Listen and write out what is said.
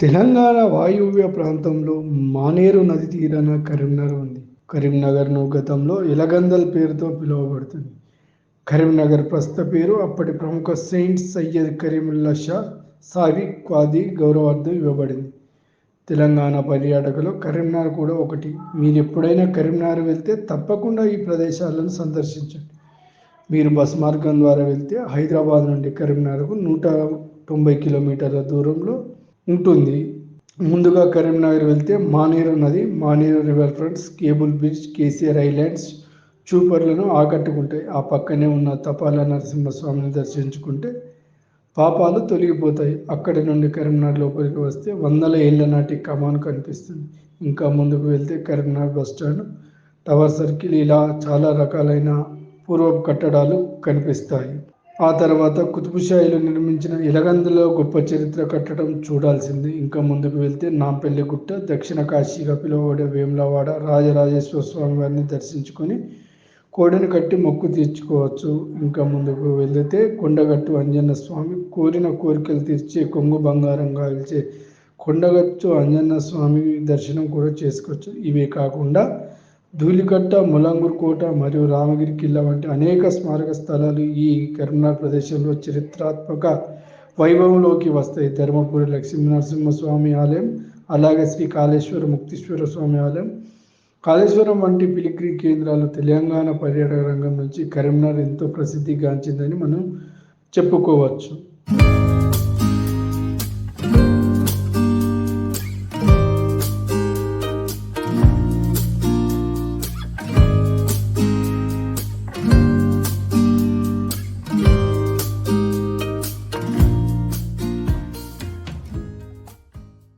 తెలంగాణ వాయువ్య ప్రాంతంలో మానేరు నది తీరాన కరీంనగర్ ఉంది. కరీంనగర్ను గతంలో ఎలగందల్ పేరుతో పిలువబడుతుంది. కరీంనగర్ ప్రస్తుత పేరు అప్పటి ప్రముఖ సెయింట్ సయ్యద్ కరీముల్లా షా సావి క్వాది గౌరవార్థం ఇవ్వబడింది. తెలంగాణ పర్యాటకులు కరీంనగర్ కూడా ఒకటి. మీరు ఎప్పుడైనా కరీంనగర్ వెళ్తే తప్పకుండా ఈ ప్రదేశాలను సందర్శించండి. మీరు బస్ మార్గం ద్వారా వెళ్తే హైదరాబాద్ నుండి కరీంనగర్కు నూట తొంభై కిలోమీటర్ల దూరంలో ఉంటుంది. ముందుగా కరీంనగర్ వెళ్తే మానేరు నది Maneru river fronts cable bridge KCR islands చూపర్లను ఆకట్టుకుంటాయి. ఆ పక్కనే ఉన్న తపాల నరసింహస్వామిని దర్శించుకుంటే పాపాలు తొలగిపోతాయి. అక్కడి నుండి కరీంనగర్ లోపలికి వస్తే వందల ఏళ్ళ నాటి కమాన్ కనిపిస్తుంది. ఇంకా ముందుకు వెళ్తే Karimnagar bus stand tower circle ఇలా చాలా రకాలైన పూర్వపు కట్టడాలు కనిపిస్తాయి. ఆ తర్వాత కుతుబుషాయిలు నిర్మించిన ఇలగందులో గొప్ప చరిత్ర కట్టడం చూడాల్సింది. ఇంకా ముందుకు వెళ్తే నాంపల్లి గుట్ట దక్షిణ కాశీగా పిలువబడే వేములవాడ రాజరాజేశ్వర స్వామి వారిని దర్శించుకొని కోడిని కట్టి మొక్కు తీర్చుకోవచ్చు. ఇంకా ముందుకు వెళితే కొండగట్టు అంజన్న స్వామి కోరిన కోరికలు తీర్చే కొంగు బంగారం కాల్చే కొండగట్టు అంజన్న స్వామి దర్శనం కూడా చేసుకోవచ్చు. ఇవే కాకుండా ధూళికట్ట ములంగూర్ కోట మరియు రామగిరి కిల్లా వంటి అనేక స్మారక స్థలాలు ఈ కరీంనగర్ ప్రదేశంలో చరిత్రాత్మక వైభవంలోకి వస్తాయి. ధర్మపురి లక్ష్మీనరసింహస్వామి ఆలయం అలాగే శ్రీ కాళేశ్వర ముక్తీశ్వర స్వామి ఆలయం. కాళేశ్వరం వంటి పిలిగ్రీ కేంద్రాలు తెలంగాణ పర్యాటక రంగం నుంచి కరీంనగర్ ఎంతో ప్రసిద్ధిగాంచిందని మనం చెప్పుకోవచ్చు.